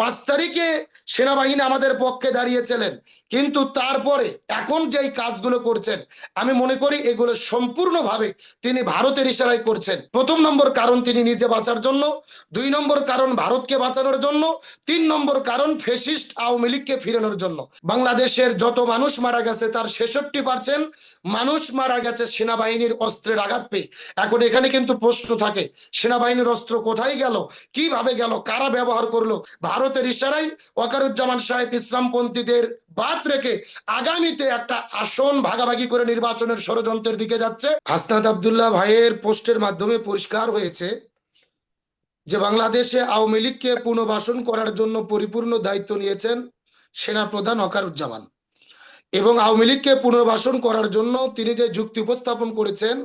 পাঁচ তারিখে সেনাবাহিনী আমাদের পক্ষে দাঁড়িয়েছিলেন। কিন্তু তারপরে এখন যেই কাজগুলো করছেন, আমি মনে করি এগুলো সম্পূর্ণভাবে তিনি ভারতের ইশারায় করছেন। প্রথম নম্বর কারণ তিনি নিজে বাঁচার জন্য, দুই নম্বর কারণ ভারতকে বাঁচানোর জন্য, তিন নম্বর কারণ ফেসিস্ট আওয়ামী লীগকে ফিরানোর জন্য। বাংলাদেশের যত মানুষ মারা গেছে, তার ছেষট্টি পার্সেন্ট মানুষ মারা গেছে সেনাবাহিনীর অস্ত্রের আঘাত পেয়ে। এখন এখানে কিন্তু প্রশ্ন থাকে, সেনাবাহিনীর অস্ত্র কোথায় গেল? কীভাবে গেল? কারা ব্যবহার করল? ভারতের ইশারায় ওয়াকারুজ্জামান সাহেব ইসলামপন্থীদের বাদ রেখে আগামীতে একটা আসন ভাগাভাগি করে নির্বাচনের ষড়যন্ত্রের দিকে যাচ্ছে। হাসনাত আবদুল্লাহ ভাইয়ের পোস্টের মাধ্যমে পরিষ্কার হয়েছে যে বাংলাদেশে আওয়ামী লীগকে পুনর্বাসন করার জন্য পরিপূর্ণ দায়িত্ব নিয়েছেন সেনাপ্রধান অকারুজ্জামান এবং আওয়ামী লীগকে পুনর্বাসন করার জন্য তিনি যে যুক্তি উপস্থাপন করেছেন,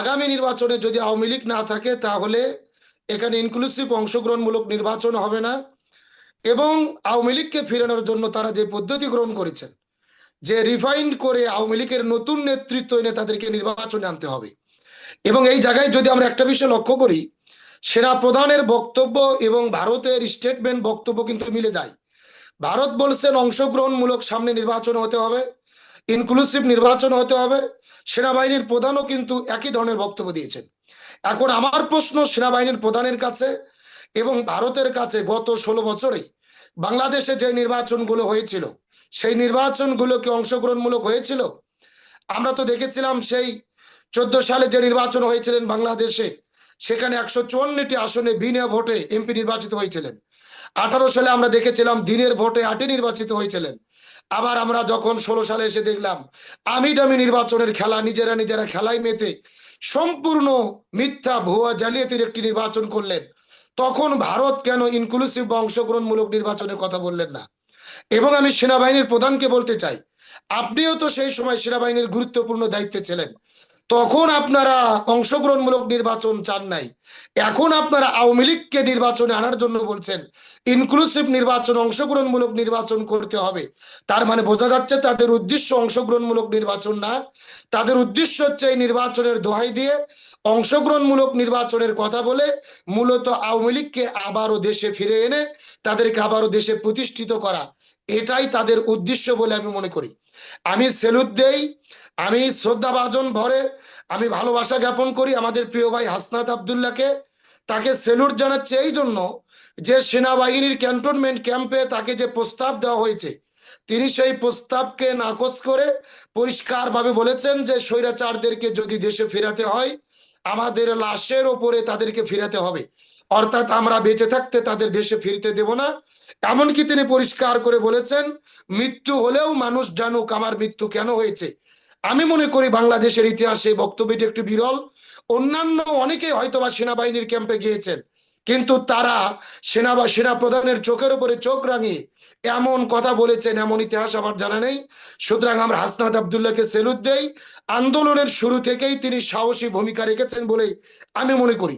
আগামী নির্বাচনে যদি আওয়ামী লীগ না থাকে তাহলে এখানে ইনক্লুসিভ অংশগ্রহণমূলক নির্বাচন হবে না। এবং আওয়ামী লীগকে ফেরানোর জন্য তারা যে পদ্ধতি গ্রহণ করেছেন, যে রিফাইন্ড করে আওয়ামী লীগের নতুন নেতৃত্ব এনে তাদেরকে নির্বাচনে আনতে হবে। এবং এই জায়গায় যদি আমরা একটা বিষয় লক্ষ্য করি, সেনা প্রধানের বক্তব্য এবং ভারতের স্টেটমেন্ট বক্তব্য কিন্তু মিলে যায়। ভারত বলছেন অংশগ্রহণমূলক সামনে নির্বাচন হতে হবে ইনক্লুসিভ নির্বাচন হতে হবে। সেনাবাহিনীর প্রধানও কিন্তু একই ধরনের বক্তব্য দিয়েছেন। এখন আমার প্রশ্ন সেনাবাহিনীর প্রধানের কাছে এবং ভারতের কাছে গত ষোলো বছরে বাংলাদেশে যে নির্বাচনগুলো হয়েছিল, সেই নির্বাচনগুলো কি অংশগ্রহণমূলক হয়েছিল। আমরা তো দেখেছিলাম সেই চোদ্দ সালে যে নির্বাচন হয়েছিলেন বাংলাদেশে, সেখানে একশো চুয়ান্নটি আসনে বিনা ভোটে এমপি নির্বাচিত হয়েছিলেন। আঠারো সালে আমরা দেখেছিলাম দিনের ভোটে আটে নির্বাচিত হয়েছিলেন। আবার আমরা যখন ষোলো সালে এসে দেখলাম আমি দামি নির্বাচনের খেলা, নিজেরা নিজেরা খেলায় মেতে সম্পূর্ণ মিথ্যা, ভুয়া, জালিয়াতির একটি নির্বাচন করলেন। তখন ভারত কেন ইনক্লুসিভ বা অংশগ্রহণমূলক নির্বাচনের কথা বললেন না? এবং আমি সেনাবাহিনীর প্রধানকে বলতে চাই, আপনিও তো সেই সময় সেনাবাহিনীর গুরুত্বপূর্ণ দায়িত্বে ছিলেন। তখন আপনারা অংশগ্রহণমূলক নির্বাচন চান নাই। এখন আপনারা আওয়ামী লীগকে নির্বাচনে আনার জন্য বলছেন ইনক্লুসিভ নির্বাচন, অংশগ্রহণমূলক নির্বাচন করতে হবে। তার মানে বোঝা যাচ্ছে তাদের উদ্দেশ্য অংশগ্রহণমূলক নির্বাচন না। তাদের উদ্দেশ্য হচ্ছে এই নির্বাচনের দোহাই দিয়ে অংশগ্রহণমূলক নির্বাচনের কথা বলে মূলত আওয়ামী লীগকে আবারও দেশে ফিরে এনে তাদেরকে আবারও দেশে প্রতিষ্ঠিত করা। এটাই তাদের উদ্দেশ্য বলে আমি মনে করি। আমি সেলুট দেই আমি শ্রদ্ধা ভাজন ভরে আমি ভালোবাসা জ্ঞাপন করি আমাদের প্রিয় ভাই হাসনাত আবদুল্লাহকে। তাকে সেলুট জানাচ্ছে এই জন্য যে সেনাবাহিনীর ক্যান্টনমেন্ট ক্যাম্পে তাকে যে প্রস্তাব দেওয়া হয়েছে, তিনি সেই প্রস্তাবকে নাকচ করে পরিষ্কারভাবে বলেছেন যে স্বৈরাচারদেরকে যদি দেশে ফেরাতে হয়, আমাদের লাশের ওপরে তাদেরকে ফিরাতে হবে। অর্থাৎ আমরা বেঁচে থাকতে তাদের দেশে ফিরতে দেব না। এমনকি তিনি পরিষ্কার করে বলেছেন, মৃত্যু হলেও মানুষ জানুক আমার মৃত্যু কেন হয়েছে। আমি মনে করি বাংলাদেশের ইতিহাসে বক্তব্যটি একটু বিরল। অন্যান্য অনেকেই হয়তোবা সেনাবাহিনীর ক্যাম্পে গিয়েছেন, কিন্তু তারা সেনা বা সেনা প্রধানের চোখের উপরে চোখ রাঙিয়ে এমন কথা বলেছেন, এমন ইতিহাস আমার জানা নেই। সুতরাং আমরা হাসনাত আবদুল্লাহকে সেলুট দেই। আন্দোলনের শুরু থেকেই তিনি সাহসী ভূমিকা রেখেছেন বলেই আমি মনে করি।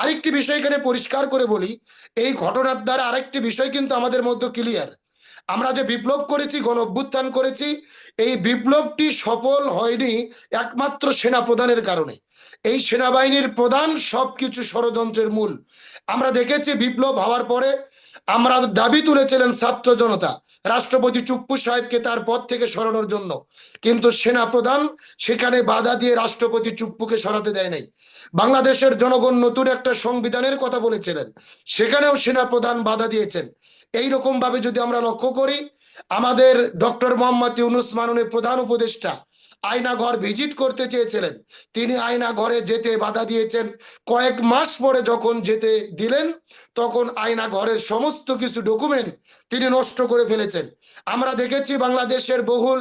আরেকটি বিষয় এখানে পরিষ্কার করে বলি, এই ঘটনার দ্বারা আরেকটি বিষয় কিন্তু আমাদের মধ্যে ক্লিয়ার আমরা যে বিপ্লব করেছি গণ অভ্যুত্থান করেছি, এই বিপ্লবটি সফল হয়নি একমাত্র সেনা প্রধানের কারণে। এই সেনাবাহিনীর প্রধান সবকিছু ষড়যন্ত্রের মূল। আমরা দেখেছি বিপ্লব হওয়ার পরে আমরা দাবি তুলেছিলেন ছাত্র জনতা, রাষ্ট্রপতি চুপ্পু সাহেবকে তার পদ থেকে সরানোর জন্য। কিন্তু সেনা প্রধান সেখানে বাধা দিয়ে রাষ্ট্রপতি চুপ্পুকে সরাতে দেয় নাই। বাংলাদেশের জনগণ নতুন একটা সংবিধানের কথা বলেছিলেন, সেখানেও সেনা প্রধান বাধা দিয়েছেন। এই রকম ভাবে যদি আমরা লক্ষ্য করি, আমাদের ডক্টর মোহাম্মদ ইউনুস মাননীয় প্রধান উপদেষ্টা আয়না ঘর ভিজিট করতে চেয়েছিলেন। তিনি আয়না ঘরে যেতে বাধা দিয়েছেন। কয়েক মাস পরে যখন যেতে দিলেন তখন আয়না ঘরের সমস্ত কিছু ডকুমেন্ট তিনি নষ্ট করে ফেলেছেন। আমরা দেখেছি বাংলাদেশের বহুল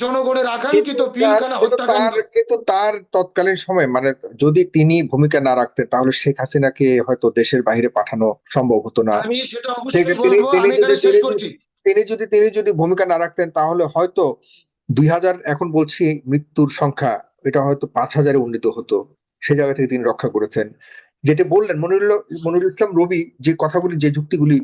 জনগণের আকাঙ্ক্ষিত পিলখানা হত্যাকাণ্ড। কিন্তু তার তৎকালীন সময় মানে যদি তিনি ভূমিকা না রাখতেন তাহলে শেখ হাসিনাকে হয়তো দেশের বাইরে পাঠানো সম্ভব হতো না। আমি সেটা অবশ্যই বলব আমি শেষ করছি। তিনি যদি তিনি যদি ভূমিকা না রাখতেন তাহলে হয়তো দুই হাজার এখন বলছি মৃত্যুর সংখ্যা এটা হয়তো পাঁচ হাজারে উন্নীত হতো সে জায়গা থেকে তিনি রক্ষা করেছেন। যেটা বললেন মনিরুল মনিরুল ইসলাম রবি যে কথাগুলি যে যুক্তিগুলি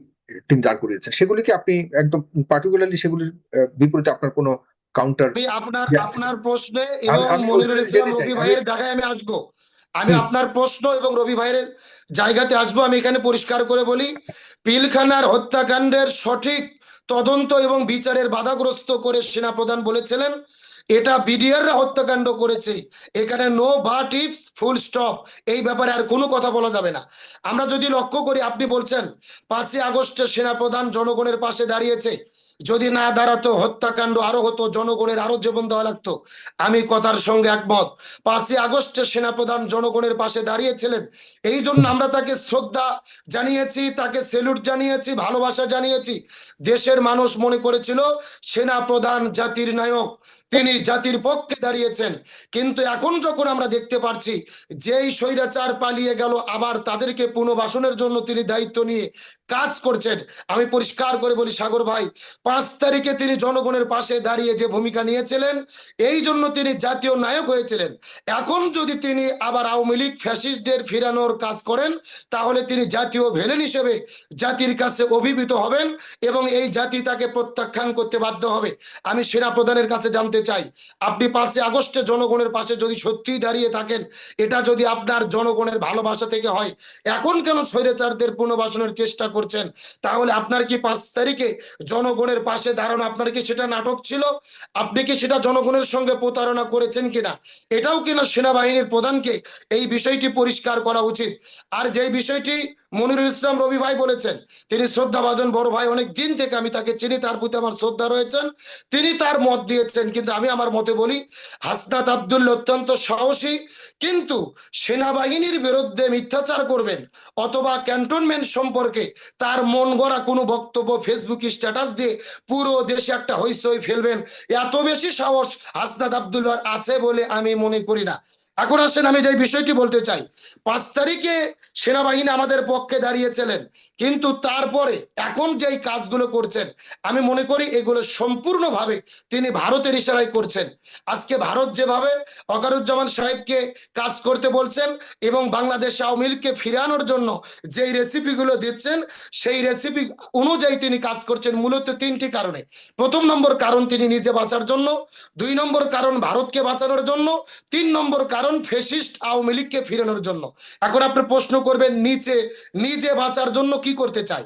তিনি দাঁড় করিয়েছেন সেগুলি কি আপনি একদম পার্টিকুলারলি সেগুলির বিপরীতে আপনার কোনো কাউন্টার আপনার আপনার প্রশ্নে এবং মনিরুল ইসলাম রবি ভাইয়ের জায়গায় আমি আসব। আমি আপনার প্রশ্ন এবং রবি ভাইয়ের জায়গাতে আসব। আমি এখানে পরিষ্কার করে বলি পিলখানার হত্যাকাণ্ডের সঠিক তদন্ত এবং বিচারের বাধাগ্রস্ত করে সেনাপ্রধান বলেছিলেন, এটা বিডিআররা হত্যাকাণ্ড করেছে। এখানে no but ifs full stop এই ব্যাপারে আর কোনো কথা বলা যাবে না। আমরা যদি লক্ষ্য করি, আপনি বলছেন, পাঁচই আগস্টে সেনাপ্রধান জনগণের পাশে দাঁড়িয়েছে। যদি না দাঁড়াতো, হত্যাকাণ্ড আরও হতো, জনগণের আরও জীবন দেওয়া লাগতো। আমি কথার সঙ্গে একমত। পাঁচই আগস্টে সেনাপ্রধান জনগণের পাশে দাঁড়িয়েছিলেন। এই জন্য আমরা তাকে শ্রদ্ধা জানিয়েছি, তাকে সেলুট জানিয়েছি, ভালোবাসা জানিয়েছি। দেশের মানুষ মনে করেছিল, সেনাপ্রধান জাতির নায়ক। তিনি জাতির পক্ষে দাঁড়িয়েছেন। কিন্তু এখন যখন আমরা দেখতে পাচ্ছি যেই স্বৈরাচার পালিয়ে গেল, আবার তাদেরকে পুনর্বাসনের জন্য তিনি দায়িত্ব নিয়ে কাজ করছেন, আমি পরিষ্কার করে বলি, সাগর ভাই, পাঁচ তারিখে তিনি জনগণের পাশে দাঁড়িয়ে যে ভূমিকা নিয়েছিলেন, এই জন্য তিনি জাতীয় নায়ক হয়েছিলেন। এখন যদি তিনি আবার আওয়ামী লীগ ফ্যাসিস্টদের ফিরানোর কাজ করেন, তাহলে তিনি জাতীয় ভেলেন হিসেবে জাতির কাছে অভিভূত হবেন এবং এই জাতি তাকে প্রত্যাখ্যান করতে বাধ্য হবে। আমি সেনা প্রধানের কাছে জানতে চাই। আপনি পাঁচই আগস্টে জনগণের পাশে যদি সত্যিই দাঁড়িয়ে থাকেন, এটা যদি আপনার জনগণের ভালোবাসা থেকে হয়, এখন কেন স্বৈরাচারদের পুনর্বাসনের চেষ্টা করছেন? তাহলে আপনার কি পাঁচ তারিখে জনগণের পাশে দাঁড়ানো আপনার কি সেটা নাটক ছিল? আপনি কি সেটা জনগণের সঙ্গে প্রতারণা করেছেন কিনা? এটাও কিনা সেনাবাহিনীর প্রধানকে এই বিষয়টি পরিষ্কার করা উচিত? আর যে বিষয়টি মনিরুল ইসলাম রবি ভাই বলেছেন, তিনি শ্রদ্ধাভাজন বড় ভাই, অনেক দিন থেকে আমি তাকে চিনি, তার প্রতি আমার শ্রদ্ধা রয়েছেন। তিনি তার মত দিয়েছেন, কিন্তু আমি আমার মতে বলি, হাসনাত আবদুল্লা অত্যন্ত সাহসী, কিন্তু সেনাবাহিনীর বিরুদ্ধে মিথ্যাচার করবেন অথবা ক্যান্টনমেন্ট সম্পর্কে তার মন গড়া কোনো বক্তব্য ফেসবুক স্ট্যাটাস দিয়ে পুরো দেশে একটা হইচই ফেলবেন। এত বেশি সাহস হাসনাত আবদুল্লার আছে বলে আমি মনে করি না। এখন আসেন, আমি যে বিষয়টি বলতে চাই। পাঁচ তারিখে সেনাবাহিনী আমাদের পক্ষে দাঁড়িয়েছিলেন, কিন্তু তারপরে এখন যেই কাজগুলো করছেন, আমি মনে করি এগুলো সম্পূর্ণভাবে তিনি ভারতের ইশারায় করছেন। আজকে ভারত যেভাবে অকারুজ্জামান সাহেবকে কাজ করতে বলছেন এবং বাংলাদেশ আওয়ামী লীগকে ফিরানোর জন্য যেই রেসিপিগুলো দিচ্ছেন, সেই রেসিপি অনুযায়ী তিনি কাজ করছেন মূলত তিনটি কারণে। প্রথম নম্বর কারণ তিনি নিজে বাঁচার জন্য, দুই নম্বর কারণ ভারতকে বাঁচানোর জন্য, তিন নম্বর কারণ ফেসিস্ট আওয়ামী লীগকে ফিরানোর জন্য। এখন আপনি প্রশ্ন করবেন, নিচে, নিজে বাঁচার জন্য কি করতে চাই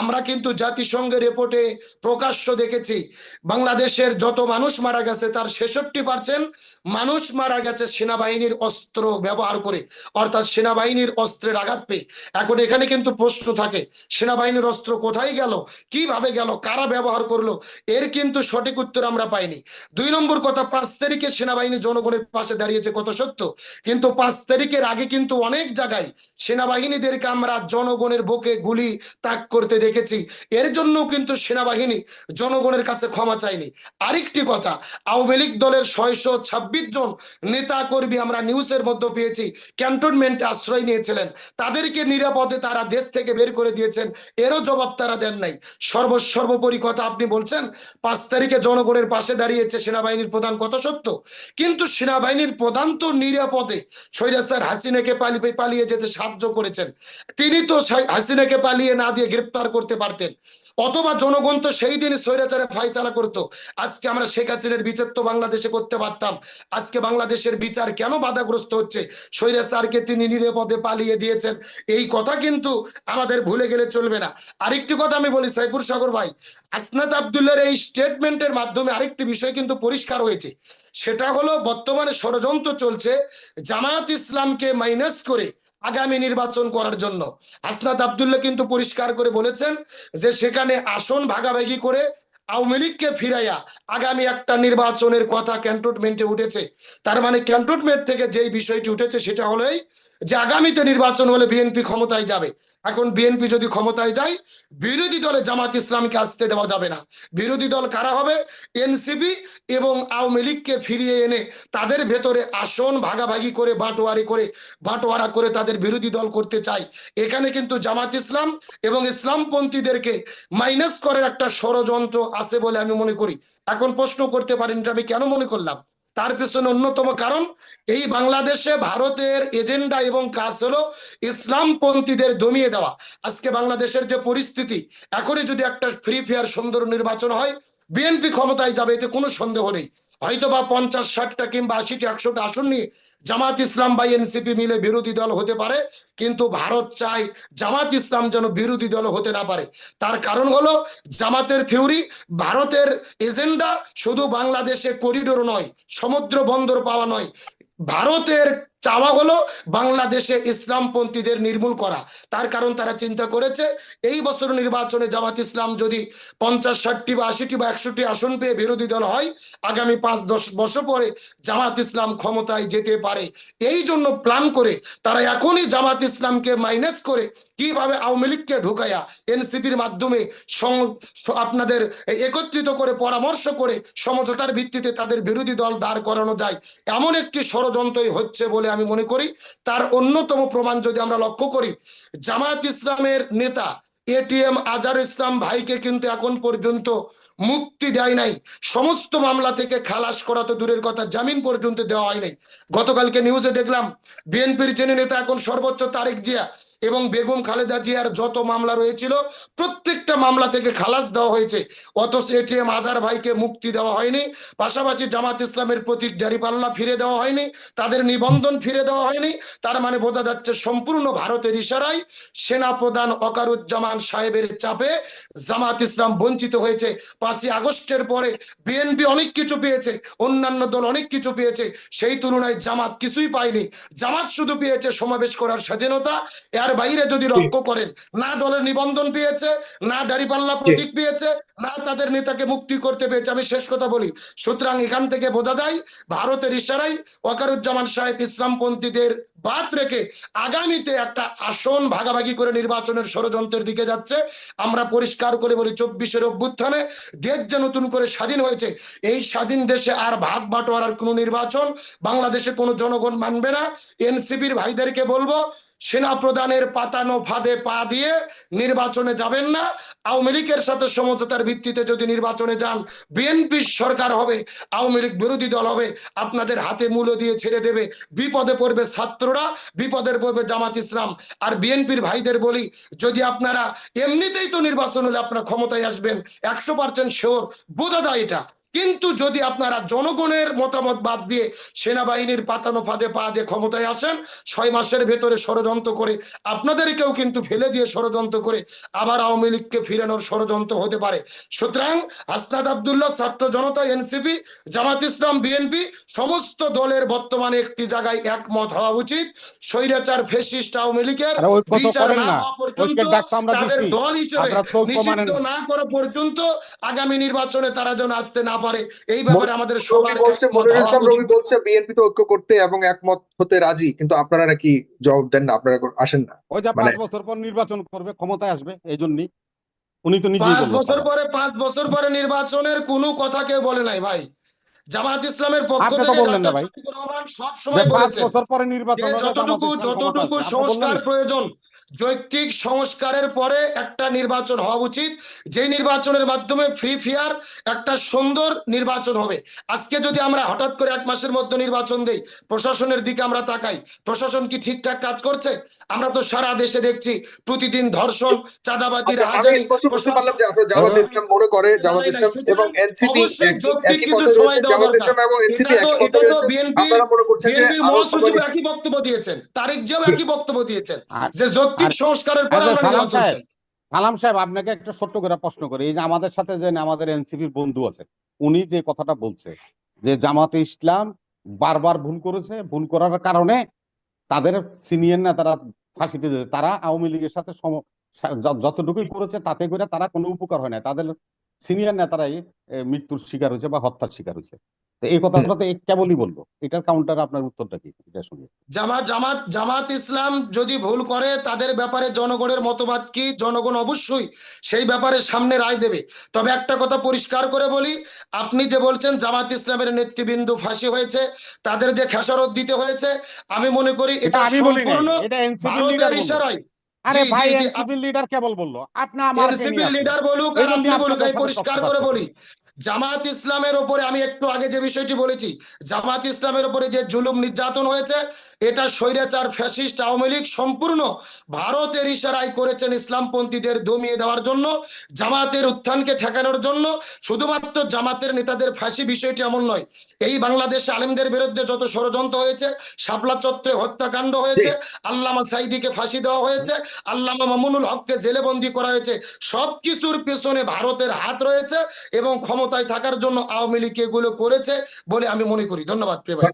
আমরা কিন্তু জাতিসংঘের রিপোর্টে প্রকাশ্য দেখেছি, বাংলাদেশের যত মানুষ মারা গেছে তার ছেষট্টি পার্সেন্ট মানুষ মারা গেছে সেনাবাহিনীর অস্ত্র ব্যবহার করে, অর্থাৎ সেনাবাহিনীর অস্ত্রের আঘাত পেয়ে। এখন এখানে কিন্তু প্রশ্ন থাকে, সেনাবাহিনীর অস্ত্র কোথায় গেল? কীভাবে গেল? কারা ব্যবহার করল? এর কিন্তু সঠিক উত্তর আমরা পাইনি। দুই নম্বর কথা, পাঁচ তারিখে সেনাবাহিনী জনগণের পাশে দাঁড়িয়েছে কত সত্য, কিন্তু পাঁচ তারিখের আগে কিন্তু অনেক জায়গায় সেনাবাহিনীদেরকে আমরা জনগণের বুকে গুলি তাক করতে দেখেছি। এর জন্য কিন্তু সেনাবাহিনী জনগণের কাছে ক্ষমা চায়নি। আরেকটি কথা, আওয়ামী লীগ দলের ছয়শো ছাব্বিশ জন নেতা কর্মী আমরা নিউজের মধ্যে পেয়েছি, ক্যান্টনমেন্টে আশ্রয় নিয়েছিলেন। তাদেরকে নিরাপদে তারা দেশ থেকে বের করে দিয়েছেন, এরও জবাব তারা দেন নাই। সর্ব সর্বোপরি কথা আপনি বলছেন, পাঁচ তারিখে জনগণের পাশে দাঁড়িয়েছে সেনাবাহিনীর প্রধান কত সত্য। কিন্তু সেনাবাহিনীর প্রধান তো নিরাপদে, স্বৈরাচার হাসিনাকে পালিয়ে পালিয়ে যেতে সাহায্য করেছেন। তিনি তো হাসিনাকে পালিয়ে না দিয়ে গ্রেপ্তার করতে পারতেন। অথবা জনগণ তো সেই দিন স্বৈরাচারে ফাইসালা করতো। আজকে আমরা শেখ হাসিনার বিচার তো বাংলাদেশে করতে পারতাম। আজকে বাংলাদেশের বিচার কেন বাধাগ্রস্ত হচ্ছে? স্বৈরাচারকে তিনি নিরাপদে পালিয়ে দিয়েছেন। এই কথা কিন্তু আমাদের ভুলে গেলে চলবে না। আরেকটি কথা আমি বলি, সাইফুর সাগর ভাই, আসনাদ আবদুল্লার এই স্টেটমেন্টের মাধ্যমে আরেকটি বিষয় কিন্তু পরিষ্কার হয়েছে। সেটা হলো, বর্তমানে ষড়যন্ত্র চলছে। জামায়াত ইসলামকে মাইনাস করে আগামী নির্বাচন করার জন্য। হাসনাত আবদুল্লাহ কিন্তু পরিষ্কার করে বলেছেন যে সেখানে আসন ভাগাভাগি করে আওয়ামী লীগকে ফিরাইয়া আগামী একটা নির্বাচনের কথা ক্যান্টনমেন্টে উঠেছে। তার মানে ক্যান্টনমেন্ট থেকে যেই বিষয়টি উঠেছে সেটা হলো এই যে আগামীতে নির্বাচন হলে বিএনপি ক্ষমতায় যাবে। এখন বিএনপি যদি ক্ষমতায় যায়, বিরোধী দলে জামাত ইসলামকে আসতে দেওয়া যাবে না। বিরোধী দল কারা হবে? এনসিপি এবং আওয়ামী লীগকে ফিরিয়ে এনে তাদের ভেতরে আসন ভাগাভাগি করে, বাঁটোয়ারি করে, বাঁটোয়ারা করে তাদের বিরোধী দল করতে চায় এখানে কিন্তু জামাত ইসলাম এবং ইসলামপন্থীদেরকে মাইনাস করার একটা ষড়যন্ত্র আছে বলে আমি মনে করি। এখন প্রশ্ন করতে পারেন, এটা আমি কেন মনে করলাম? তার পেছনে অন্যতম কারণ, এই বাংলাদেশে ভারতের এজেন্ডা এবং কাজ হলো ইসলামপন্থীদের দমিয়ে দেওয়া। আজকে বাংলাদেশের যে পরিস্থিতি, এখনই যদি একটা ফ্রি ফেয়ার সুন্দর নির্বাচন হয়, বিএনপি ক্ষমতায় যাবে, এতে কোনো সন্দেহ নেই। হয়তো বা পঞ্চাশ, ষাটটা কিংবা আশিটি, একশোটা আসন নিয়ে জামাত ইসলাম বা এনসিপি মিলে বিরোধী দল হতে পারে, কিন্তু ভারত চায় জামাত ইসলাম যেন বিরোধী দল হতে না পারে। তার কারণ হলো জামাতের থিওরি, ভারতের এজেন্ডা শুধু বাংলাদেশে করিডোর নয়, সমুদ্র বন্দর পাওয়া নয়, ভারতের চাওয়া হলো বাংলাদেশে ইসলামপন্থীদের নির্মূল করা। তার কারণ তারা চিন্তা করেছে, এই বছর নির্বাচনে জামাত ইসলাম যদি পঞ্চাশ, ষাটটি বা আশিটি বা একশোটি আসন পেয়ে বিরোধী দল হয়, আগামী পাঁচ, দশ বছর পরে জামাত ইসলাম ক্ষমতায় যেতে পারে। এই জন্য প্ল্যান করে তারা এখনই জামাত ইসলামকে মাইনাস করে কীভাবে আওয়ামী লীগকে ঢুকাইয়া এনসিপির মাধ্যমে আপনাদের একত্রিত করে পরামর্শ করে সমঝোতার ভিত্তিতে তাদের বিরোধী দল দাঁড় করানো যায়, এমন একটি ষড়যন্ত্রই হচ্ছে বলে আমি মনে করি। তার অন্যতম প্রমাণ যদি আমরা লক্ষ্য করি, জামায়াত ইসলামের নেতা এটিএম আজার ইসলাম ভাইকে কিন্তু এখন পর্যন্ত মুক্তি দেয় নাই। সমস্ত মামলা থেকে খালাস করা তো দূরের কথা, জামিন পর্যন্ত দেওয়া হয় নাই। গতকালকে নিউজে দেখলাম, বিএনপির যিনি নেতা, এখন সর্বোচ্চ তারেক জিয়া এবং বেগম খালেদা জিয়ার যত মামলা রয়েছিল, প্রত্যেকটা মামলা থেকে খালাস দেওয়া হয়েছে। অথচ এটিএম আজার ভাইকে মুক্তি দেওয়া হয়নি, পাশাপাশি জামাত ইসলামের প্রতীক দাঁড়িপাল্লা ফিরে দেওয়া হয়নি, তাদের নিবন্ধন ফিরে দেওয়া হয়নি, তার মানে বোঝা যাচ্ছে সম্পূর্ণ ভারতের ইশারায় সেনা প্রধান অকারুজ্জামান সাহেবের চাপে জামাত ইসলাম বঞ্চিত হয়েছে। পাঁচই আগস্টের পরে বিএনপি অনেক কিছু পেয়েছে, অন্যান্য দল অনেক কিছু পেয়েছে, সেই তুলনায় জামাত কিছুই পায়নি। জামাত শুধু পেয়েছে সমাবেশ করার স্বাধীনতা, এর বাইরে যদি রক্ষ করেন না দলের নিবন্ধন পেয়েছে না দাড়িপাল্লা প্রতীক পেয়েছে না তাদের নেতাকে মুক্তি করতে পেরেছে আমি শেষ কথা বলি। সুতরাং এখান থেকে বোঝা যায় ভারতের ইশারাই ওয়াকারুজ্জামান সাহেব ইসলামপন্থীদের বাদ রেখে আগামীতে একটা আসন ভাগাভাগি করে নির্বাচনের ষড়যন্ত্রের দিকে যাচ্ছে। আমরা পরিষ্কার করে বলি, চব্বিশের অভ্যুত্থানে দেশ যে নতুন করে স্বাধীন হয়েছে, এই স্বাধীন দেশে আর ভাগ বাটোয়ারার কোনো নির্বাচন বাংলাদেশে কোনো জনগণ মানবে না। এনসিপির ভাইদেরকে বলব, সেনা প্রধানের পাতানো ফাঁদে পা দিয়ে নির্বাচনে যাবেন না। আওয়ামী লীগের সাথে সমঝোতার ভিত্তিতে যদি নির্বাচনে যান, বিএনপির সরকার হবে, আওয়ামী লীগ বিরোধী দল হবে, আপনাদের হাতে মূল্য দিয়ে ছেড়ে দেবে, বিপদে পড়বে ছাত্ররা বিপদের পড়বে জামাত ইসলাম আর বিএনপির ভাইদের বলি, যদি আপনারা এমনিতেই তো নির্বাচন হলে আপনারা ক্ষমতায় আসবেন, একশো পার্সেন্ট শিওর বোঝা যায় এটা। কিন্তু যদি আপনারা জনগণের মতামত বাদ দিয়ে সেনাবাহিনীর পাতানো ফাঁদে পা দিয়ে ক্ষমতায় আসেন ছয় মাসের ভেতরে ষড়যন্ত্র করে আপনাদেরকেও কিন্তু ফেলে দিয়ে ষড়যন্ত্র করে আবার আওয়ামী লীগকে ফিরানোর ষড়যন্ত্র হতে পারে। সুতরাং হাসনাদ আবদুল্লাহ ছাত্র জনতা এনসিপি জামাত ইসলাম বিএনপি সমস্ত দলের বর্তমানে একটি জায়গায় একমত হওয়া উচিত। স্বৈরাচার ফেসিস্ট আওয়ামী লীগের বিচার না হওয়া পর্যন্ত তাদের দল হিসেবে নিষিদ্ধ। না করা পর্যন্ত আগামী নির্বাচনে তারা যেন আসতে না পারে এই ব্যাপারে আমাদের সবার বলছে হওয়া ইসলাম রবি বলছে বিএনপি তো ঐক্য করতে এবং একমত হতে রাজি কিন্তু আপনারা নাকি জবাব দেন না আপনারা আসেন না। ওই যে মানে- পাঁচ বছর পর নির্বাচন করবে ক্ষমতায় আসবে এই জন্যই। উনি তো নিজেই পাঁচ বছর পরে পাঁচ বছর পরে নির্বাচনের কোনো কথা কেউ বলে নাই ভাই। জামাত ইসলামের পক্ষ থেকে। শফিকুর রহমান সব সময় পাঁচ বছর পরে নির্বাচন যে হলে জামাত যতটুকু যতটুকু। সংস্কার প্রয়োজন যৌক্তিক সংস্কারের পরে একটা নির্বাচন হওয়া উচিত। যে নির্বাচনের মাধ্যমে ফ্রি ফেয়ার একটা সুন্দর নির্বাচন হবে। আজকে যদি আমরা হঠাৎ করে এক মাসের মধ্যে নির্বাচন দেই প্রশাসনের দিকে আমরা তাকাই প্রশাসন কি ঠিকঠাক কাজ করছে? আমরা তো সারা দেশে দেখছি প্রতিদিন ধর্ষণ চাঁদাবাজি আচ্ছা, আপনার জামাত ইসলাম মনে করে জামাত নাই, নাই, ইসলাম এবং এনসিপি একই পথে রয়েছে জামাত ইসলাম এবং এনসিপি একই পথে রয়েছে। আপনারা মনে করছেন যে আরও একই বক্তব্য দিয়েছেন। তারেক জিয়াও একই বক্তব্য দিয়েছেন। যে আর- সংস্কারের পর আচ্ছা, আমরা সালাম সাহেব, চাই। সাহেব আপনাকে একটা ছোট্ট করে প্রশ্ন করি। এই যে আমাদের সাথে যে আমাদের এনসিপির বন্ধু আছে উনি যে কথাটা বলছে যে জামাতে ইসলাম বারবার ভুল করেছে ভুল করার কারণে তাদের সিনিয়র না তারা ফাঁসিতে যেতে তারা আওয়ামী লীগের সাথে যতটুকুই করেছে তাতে করে তারা কোনো উপকার হয় না তাদের সিনিয়র নেতারাই মৃত্যুর শিকার হয়েছে বা হত্যার শিকার হয়েছে। তো এই কথাটা তো কেবলই বলল। এটার কাউন্টার আপনার উত্তরটা কি? এটার সঙ্গে জামাত জামাত জামাত ইসলাম যদি ভুল করে তাদের ব্যাপারে জনগণের মতবাদ কি? জনগণ অবশ্যই সেই ব্যাপারে সামনে রায় দেবে। তবে একটা কথা পরিষ্কার করে বলি আপনি যে বলছেন জামাত ইসলামের নেতৃবৃন্দ ফাঁসি হয়েছে তাদের যে খেসারত দিতে হয়েছে আমি মনে করি এটা এটা আমি বলি সম্পূর্ণ এটা ভারতের ইশারায় আরে ভাই জি, লিডার কেবল বলল? আপনি আমার সিভিল লিডার বলুক আর আপনি বলুক আমি পরিষ্কার করে বলি। জামাত ইসলামের ওপরে আমি একটু আগে যে বিষয়টি বলেছি, জামাত ইসলামের ওপরে যে জুলুম নির্যাতন হয়েছে, এটা স্বৈরাচার, ফ্যাসিস্ট, আওয়ামী লীগ সম্পূর্ণ ভারতের ইশারায় করেছেন ইসলামপন্থীদের দমিয়ে দেওয়ার জন্য, জামাতের উত্থানকে ঠেকানোর জন্য। শুধুমাত্র জামাতের নেতাদের ফাঁসি বিষয়টি এমন নয়, এই বাংলাদেশ আলেমদের বিরুদ্ধে যত ষড়যন্ত্র হয়েছে, শাপলা চত্রে হত্যাকাণ্ড হয়েছে, আল্লামা সাইদিকে ফাঁসি দেওয়া হয়েছে, আল্লামা মামুনুল হককে জেলে বন্দি করা হয়েছে, সবকিছুর পেছনে ভারতের হাত রয়েছে এবং ক্ষমতায় থাকার জন্য আওয়ামী লীগ এগুলো করেছে বলে আমি মনে করি। ধন্যবাদ প্রিয় ভাই।